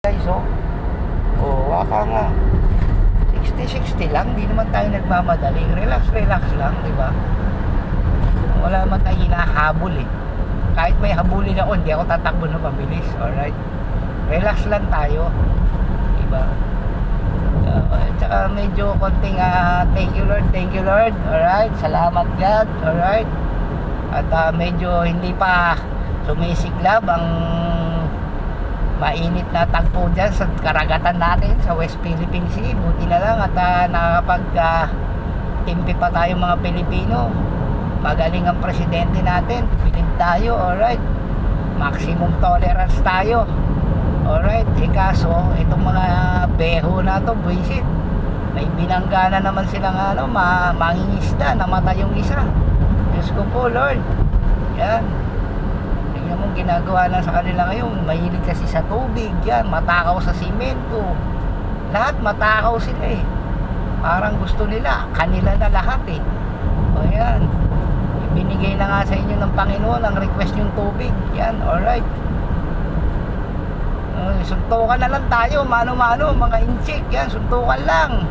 guys, oh. Oh, waka nga. 60-60 lang, di naman tayo nagmamadali. Relax, relax lang, di ba? Wala naman tayo hinahabol eh. Kahit may habulin ako, hindi ako tatakbo na pabilis. Alright? Relax lang tayo. Di ba? Uh, medyo konting ah, thank you Lord, thank you Lord. Alright? Salamat God. Alright? At ah, medyo hindi pa sumisiglab ang mainit na tagpo dyan sa karagatan natin sa West Philippine Sea. Buti na lang at uh, nakakapag ah, timpi pa tayo mga Pilipino. Magaling ang presidente natin. Bilib tayo, alright. Maximum tolerance tayo. Alright, eh kaso, itong mga beho na to, buisit. May binangga na naman silang ano, ma mangingisda, namatay yung isa. Diyos ko po, Lord. Yan. Mo ginagawa na sa kanila ngayon. Mahilig kasi sa tubig, yan. Matakaw sa simento. Lahat matakaw sila eh. Parang gusto nila, kanila na lahat eh. O yan. Binigay na nga sa inyo ng Panginoon ang request yung tubig. Yan, alright. Suntukan na lang tayo, mano-mano, mga inchik, yan, suntukan lang.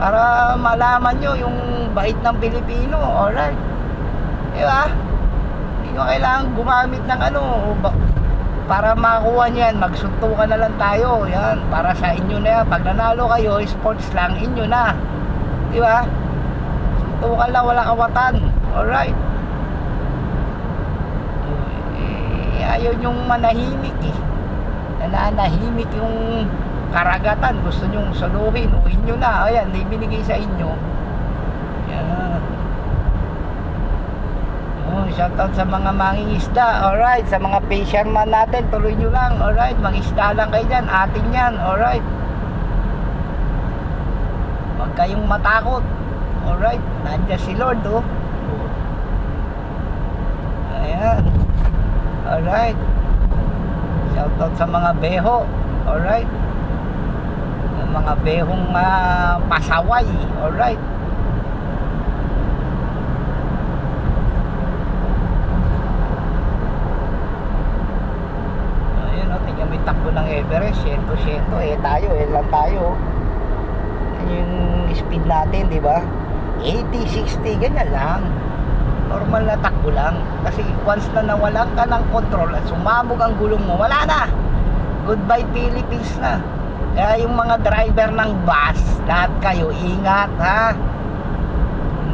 Para malaman nyo yung bait ng Pilipino, alright. Di ba? Nyo kailangan gumamit ng ano, para makuha nyo yan, magsuntukan na lang tayo, yan, para sa inyo na yan. Pag nanalo kayo, sports lang, inyo na. Di ba? Suntukan lang, wala kawatan. Alright. Eh, ayaw nyong manahimik eh nananahimik yung karagatan gusto nyong suluhin uwi nyo na ayan may binigay sa inyo yan oh, shoutout sa mga mangingisda alright sa mga fisherman natin tuloy nyo lang. Alright mangisda lang kayo dyan. Atin yan. Alright. Huwag kayong matakot. Alright nandiyan si Lord oh. Ayan. Alright. Shoutout sa mga beho. Alright. Yung mga behong ah, pasaway. Alright. Ayun o, tingnan may takbo ng Everest. 100, 100. Eh tayo, eh lang tayo. Yung speed natin, di ba? 80, 60, ganyan lang normal na takbo lang kasi once na nawalan ka ng control at sumabog ang gulong mo wala na goodbye Philippines na kaya yung mga driver ng bus lahat kayo ingat ha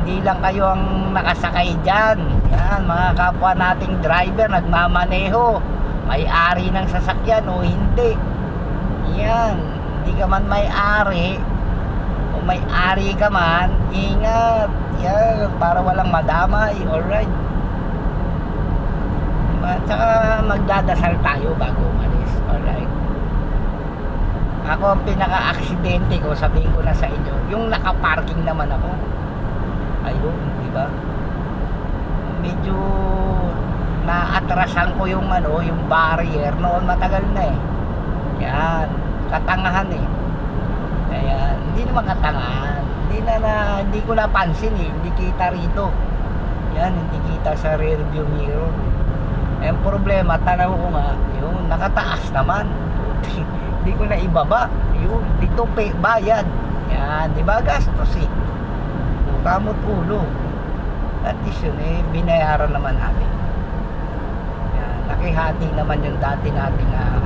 hindi lang kayo ang nakasakay dyan yan mga kapwa nating driver nagmamaneho may-ari ng sasakyan o hindi? Yan. Hindi ka man may-ari. O may-ari ka man ingat. Yan. Para walang madamay. Alright. Diba? tsaka magdadasal tayo bago umalis. Alright. Ako ang pinaka-aksidente ko. Sabihin ko na sa inyo yung nakaparking naman ako. Ayun diba? Medyo naatrasan ko yung ano yung barrier noon. Matagal na eh. Yan. Katangahan eh. Kaya hindi naman katangahan. Hindi na, na hindi ko napansin eh. Hindi kita rito. Yan hindi kita sa rear view mirror. Ang problema tanaw ko nga yun nakataas naman. Hindi ko na ibaba. Yun dito pay, bayad. Yan di ba gastos eh. Kamot ulo at least yun eh binayaran naman natin yan nakihati naman yung dati nating ah,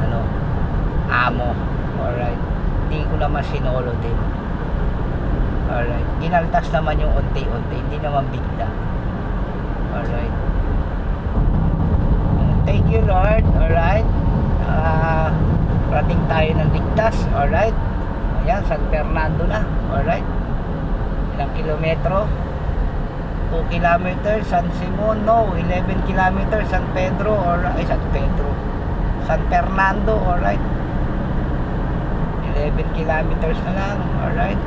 ano amo alright hindi ko naman sinolo din Alright. Inaltas naman yung unti-unti. Hindi naman bigla. Alright. Thank you Lord. Alright. Ah, rating tayo ng ligtas. Alright. Ayan, San Fernando na. Alright. Ilang kilometro? 2 kilometers San Simon. No, 11 kilometers San Pedro. Or, ay, San Pedro. San Fernando. Alright. 11 kilometers na lang. Alright.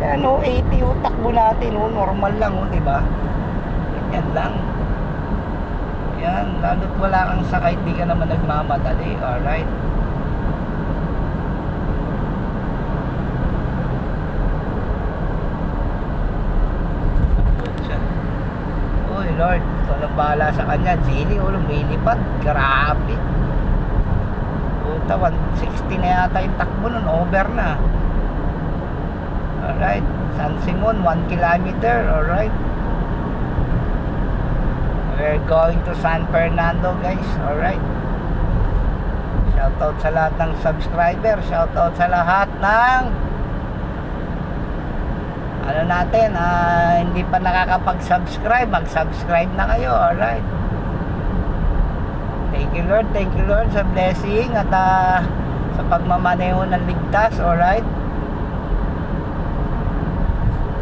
Yan o, 80 o, takbo natin o, normal lang o, di ba? Yan lang. Yan, lalo't wala kang sakay, di ka naman nagmamadali, alright? Uy, Lord, ikaw lang bahala sa kanya. Zili, o, lumilipat. Grabe. Yata 160 na yata yung takbo nun, over na. Alright, San Simon, 1 kilometer, alright. We're going to San Fernando guys, alright. Shoutout sa lahat ng subscriber, shoutout sa lahat ng ano natin, ah, hindi pa nakakapag-subscribe, mag-subscribe na kayo, alright. Thank you Lord, thank you Lord sa blessing at ah, sa pagmamaneho ng ligtas, alright.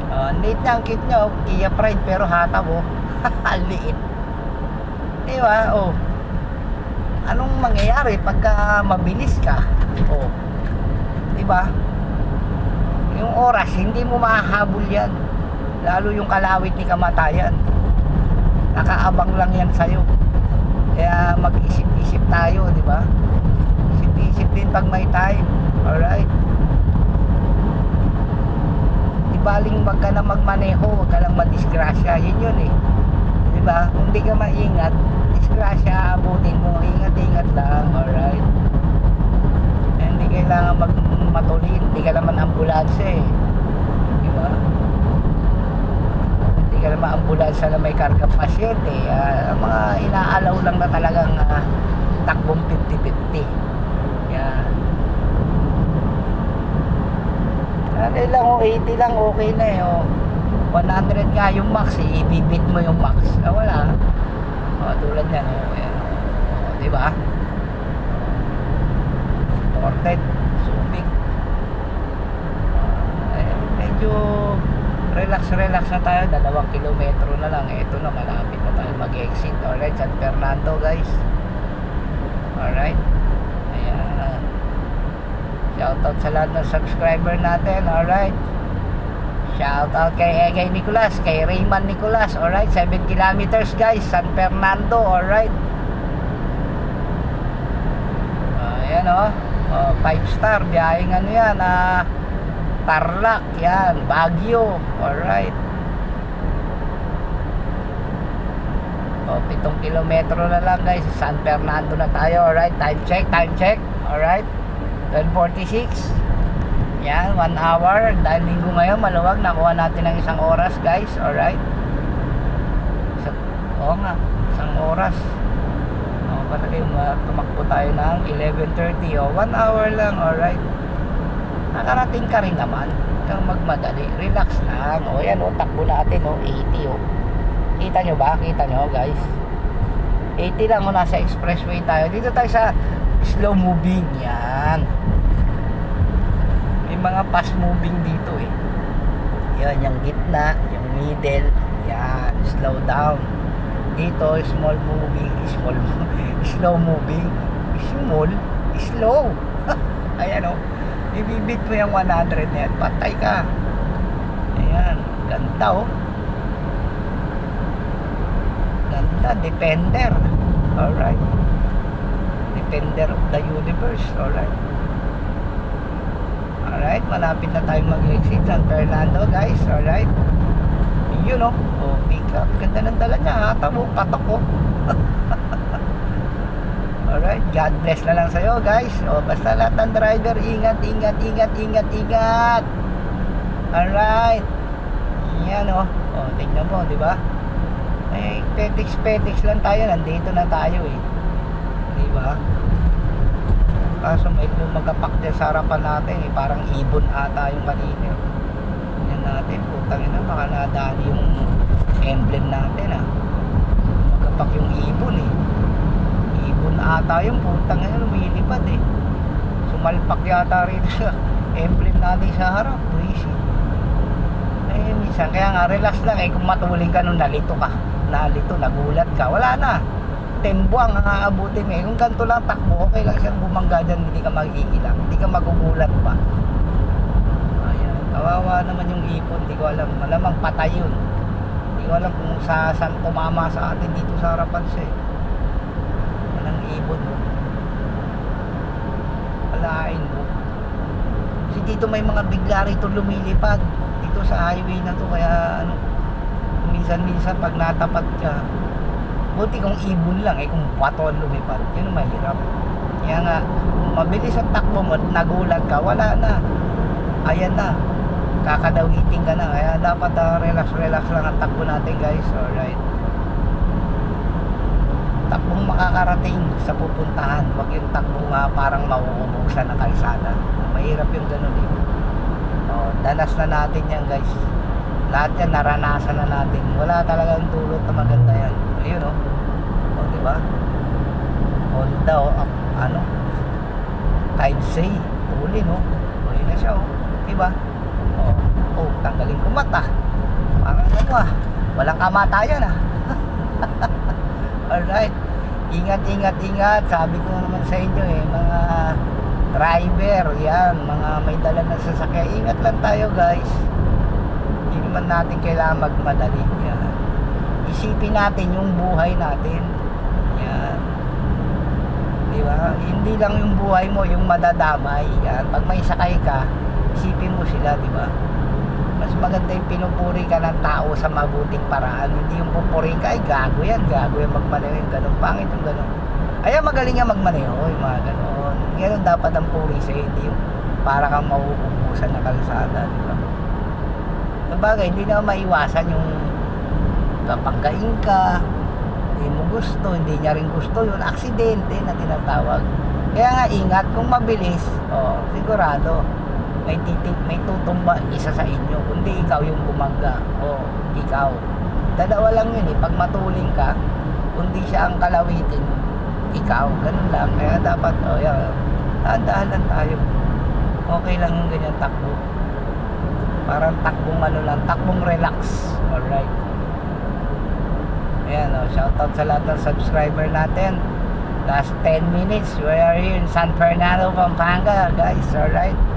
Uh, neat niya, ang niya, oh. Kia Pride, pero hataw, oh. Ang liit. Di ba? Oh. Anong mangyayari pagka mabilis ka? Oh. Di ba? Yung oras, hindi mo mahahabol yan. Lalo yung kalawit ni kamatayan. Nakaabang lang yan sa'yo. Kaya mag-isip-isip tayo, di ba? Isip-isip din pag may time. Alright? Di baling wag ka na magmaneho, wag ka lang madisgrasya. Yun yun eh. Di ba? Kung di ka maingat, disgrasya abutin mo. Ingat-ingat lang. Alright? Eh, kailangan mag matulin. Hindi ka naman ambulansya eh. Di ba? Hindi ka naman ambulansya na may karga pasyente. Ah, mga inaalaw lang na talagang ah, takbong 50-50. Yan. Ano lang o 80 lang okay na eh. Oh. 100 nga yung max eh. Ibibit mo yung max. Ah, wala. Oh, tulad yan. Oh, yan. Oh, di ba? Ported. Subic. Eh, medyo relax relax na tayo. Dalawang kilometro na lang. Ito na malapit na tayo mag-exit. Alright, San Fernando guys. Alright. Ayan. Shoutout sa lahat ng subscriber natin. Alright. Shoutout kay kay Nicolas, kay Rayman Nicolas. Alright, 7 kilometers guys, San Fernando. Alright. Ayan oh. Oh 5 star, biyaheng ano yan, ah, Tarlac, yan, Baguio. Alright. Oh, 7 kilometro na lang guys, San Fernando na tayo. Alright, time check, time check. Alright. 12.46 yan 1 hour dahil linggo ngayon maluwag nakuha natin ng isang oras guys alright Isa, oo nga isang oras o palagay mo tumakbo tayo ng 11.30 o 1 hour lang alright. Nakarating ka rin naman kang magmadali relax lang. O yan o takbo natin o 80 o kita nyo ba? Kita nyo guys? 80 lang o nasa expressway tayo. Dito tayo sa slow moving yan. May mga fast moving dito eh. Yan yung gitna yung middle yan slow down dito small moving small slow moving small slow. Ayan o ibibit mo yung 100 na yan. Patay ka. Ayan ganda o ganda defender. Alright. Defender of the universe. Alright. Alright malapit na tayo mag-exit San Fernando guys. Alright. Yun o oh, up ganda ng dala niya hata mo patok ko. Alright God bless na lang sa'yo guys. O basta lahat ng driver ingat ingat ingat ingat ingat. Alright. Yan o. O tignan mo di ba? Eh petix lang tayo. Nandito na tayo eh. Di ba? Kaso may lumagapak din sa harapan natin eh, parang ibon ata yung kanina yan natin. Putang ina baka nadali yung emblem natin ah. Magapak yung ibon eh. Ibon ata yung putang ina lumilipad eh. Sumalpak yata rito sa emblem natin sa harap buwisi eh. Minsan kaya nga relax lang eh. Kung matuling ka nung nalito ka. Nalito nagulat ka. Wala na. Tembuang ang aabutin mo eh. Kung ganito lang takbo, okay lang siyang bumangga dyan, hindi ka magiilang, hindi ka magugulat pa. Ayan, kawawa naman yung ipon, hindi ko alam, malamang patay yun. Ko alam kung sa saan tumama sa atin dito sa harapan siya eh. Walang ibon mo. Walain mo. Kasi dito may mga bigla rito lumilipad. Dito sa highway na to, kaya ano, minsan-minsan pag natapat ka, buti kung ibon lang eh kung ang lumipad yun ang mahirap kaya nga mabilis ang takbo mo, nagulat ka, wala na. Ayan na. Kakadawiting ka na. Kaya dapat ah, relax, relax lang ang takbo natin guys. Alright. Takbong makakarating sa pupuntahan. Huwag yung takbong ah, parang mauubusan ng kalsada. Mahirap yung ganun eh. Oh, danas na natin yan guys. Lahat yan naranasan na natin. Wala talagang dulot na maganda yan. Ayun oh. Oh, di ba? Honda oh, ah, ano? Type C. Huli no. Huli na siya oh. Di ba? Oh, tanggalin ko mata. Parang ano ah. Walang kamatayan ah. Alright. Ingat, ingat, ingat. Sabi ko na naman sa inyo eh, mga driver, yan, mga may dala ng sasakyan. Ingat lang tayo guys. Hindi naman natin kailangan magmadali. Yan. Isipin natin yung buhay natin. Yan. Di ba? Hindi lang yung buhay mo, yung madadamay. Yan. Pag may sakay ka, isipin mo sila, di ba? Mas maganda yung pinupuri ka ng tao sa mabuting paraan. Hindi yung pupuri ka, ay gago yan, gago yan magmaneho yung ganun. Pangit yung ganun. Ay, magaling nga magmaneho, yung mga ganun. Ganun dapat ang puri sa'yo, hindi yung para kang mauubusan na kalsada, di ba? Sabagay, hindi na maiwasan yung papanggain ka, hindi mo gusto, hindi niya rin gusto yun, aksidente na tinatawag. Kaya nga ingat, kung mabilis, oh, sigurado, may titik, may tutumba isa sa inyo, kundi ikaw yung bumangga, oh, ikaw. Dalawa lang yun eh, pag matuling ka, kundi siya ang kalawitin, ikaw, ganun lang. Kaya dapat, oh, yan, dahan-dahan lang tayo. Okay lang yung ganyan takbo. Parang takbong ano lang, takbong relax. Alright. Ayan, oh, shoutout sa lahat ng subscriber natin. Last 10 minutes, we are here in San Fernando, Pampanga, guys. Alright.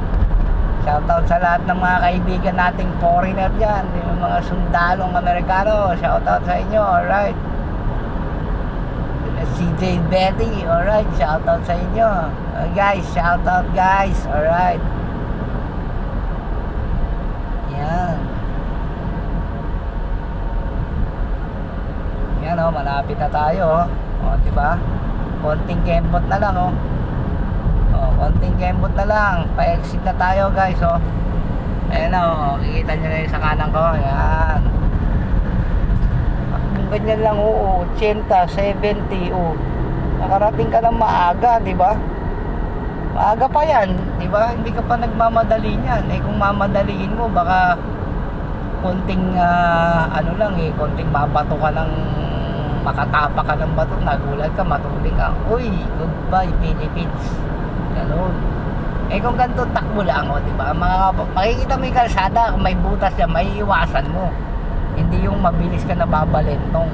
Shoutout sa lahat ng mga kaibigan nating foreigner dyan. Yung mga sundalong Amerikano. Shoutout sa inyo, alright. CJ Betty, alright. Shoutout sa inyo. Uh, guys, shoutout guys, alright. Yan. Yan oh, malapit na tayo oh. Oh, 'di ba? Konting kembot na lang oh. Oh, kembot na lang. Pa-exit na tayo, guys, oh. Ayan na, oh. Kikita nyo na yung sa kanan ko. Ayan. Kung ganyan lang, oo. 80, 70, oh. Nakarating ka ng maaga, di ba? Maaga pa yan, di ba? Hindi ka pa nagmamadali niyan. Eh, kung mamadaliin mo, baka konting, ah, ano lang eh, konting mabato ka ng makatapa ka ng bato, nagulat ka, matuling ka. Uy, goodbye Philippines. Ganun. Eh kung ganito takbo lang, o, di ba? Mga, makikita mo yung kalsada, may butas yan, may iwasan mo. Hindi yung mabilis ka nababalentong.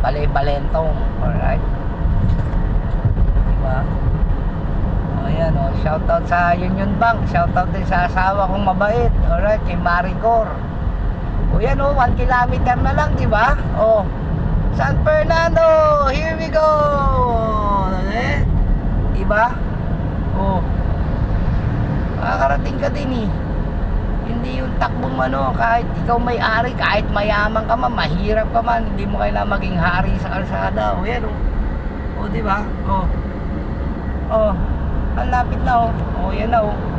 Bale-balentong. Alright? Di ba? O yan, o. Shoutout sa Union Bank. Shoutout din sa asawa kong mabait. Alright, kay Maricor. O yan, o. 1 kilometer na lang, di ba? O. San Fernando! Here we go! Eh? Diba? Makakarating ka din eh. Hindi yung takbong ano, kahit ikaw may ari, kahit mayaman ka man, mahirap ka man, hindi mo kailangan maging hari sa kalsada. O yan oh. O diba? O. O. Ang lapit na oh. O yan na oh.